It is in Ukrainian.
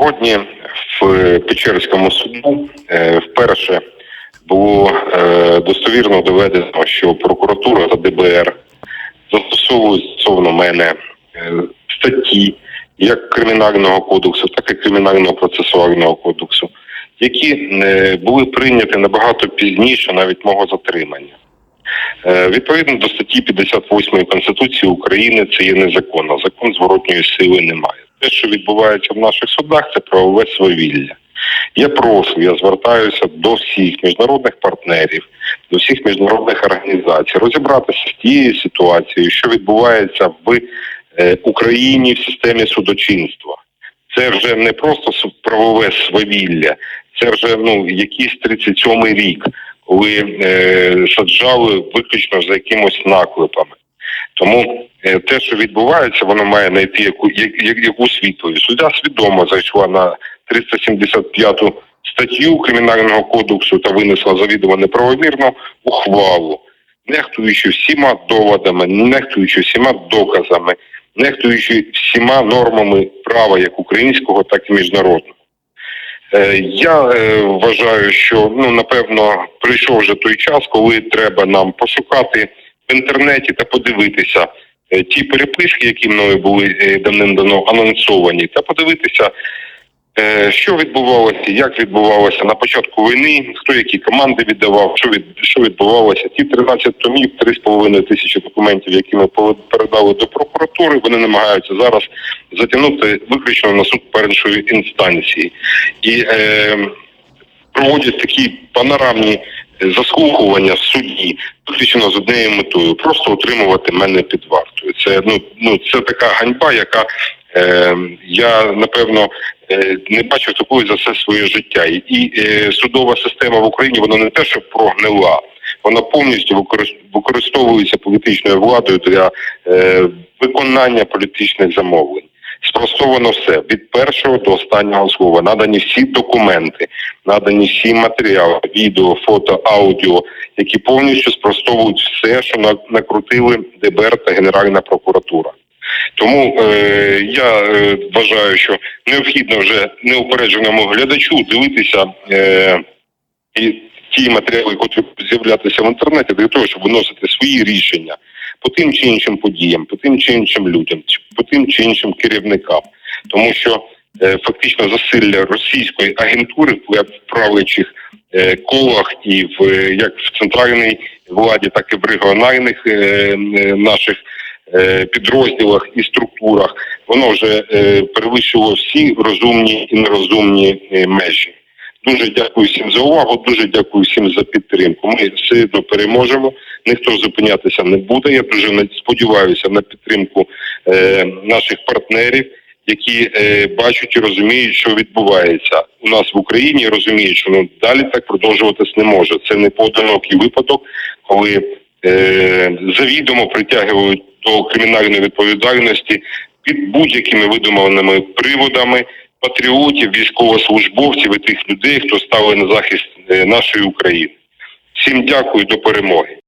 Сьогодні в Печерському суду е, вперше було е, достовірно доведено, що прокуратура та ДБР застосовують стосовно мене е, статті як Кримінального кодексу, так і Кримінального процесуального кодексу, які були прийняті набагато пізніше навіть мого затримання. Відповідно до статті 58 Конституції України, це є незаконно. Закон зворотньої сили немає. Те, що відбувається в наших судах, це правове свавілля. Я прошу, я звертаюся до всіх міжнародних партнерів, до всіх міжнародних організацій розібратися з тією ситуацією, що відбувається в е, Україні в системі судочинства. Це вже не просто правове свавілля, це вже ну якийсь 37-й рік, коли е, саджали виключно за якимось наклепами. Тому е, те, що відбувається, воно має знайти яку, якусь відповідь. Суддя свідомо зайшла на 375 статтю Кримінального кодексу та винесла завідомо неправомірну ухвалу, нехтуючи всіма доводами, нехтуючи всіма доказами, нехтуючи всіма нормами права як українського, так і міжнародного. Е, Я е, вважаю, що ну напевно прийшов вже той час, коли треба нам пошукати інтернеті та подивитися е, ті переписки, які мною були е, давним-давно анонсовані, та подивитися, е, що відбувалося, як відбувалося на початку війни, хто які команди віддавав, що від що відбувалося. Ті 13 томів, 3,5 тисячі документів, які ми передали до прокуратури, вони намагаються зараз затягнути виключно на суд першої інстанції і е, проводять такі панорамні заслухування в суді, виключно з однією метою просто утримувати мене під вартою. Це ну ну це така ганьба, яка е, я напевно е, не бачив такої за все своє життя. І, і е, судова система в Україні вона не те, що прогнила. Вона повністю використ- використовується політичною владою для е, виконання політичних замовлень. Спростовано все від першого до останнього слова. Надані всі документи, надані всі матеріали, відео, фото, аудіо, які повністю спростовують все, що накрутили ДБР та Генеральна прокуратура. Тому е, я е, вважаю, що необхідно вже неупередженому глядачу дивитися е, і ті матеріали, які з'являтися в інтернеті, для того, щоб виносити свої рішення по тим чи іншим подіям, по тим чи іншим людям, по тим чи іншим керівникам, тому що е, фактично засилля російської агентури в правлячих е, колах і в е, як в центральній владі, так і в регіональних наших підрозділах і структурах, воно вже перевищило всі розумні і нерозумні межі. Дуже дякую всім за увагу. Дуже дякую всім за підтримку. Ми все одно переможемо. Ніхто зупинятися не буде. Я дуже сподіваюся на підтримку е, наших партнерів, які е, бачать і розуміють, що відбувається у нас в Україні. Розуміють, що ну далі так продовжуватись не може. Це не поодинокий випадок, коли е, завідомо притягують до кримінальної відповідальності під будь-якими видуманими приводами патріотів, військовослужбовців і тих людей, хто стали на захист е, нашої України. Всім дякую до перемоги.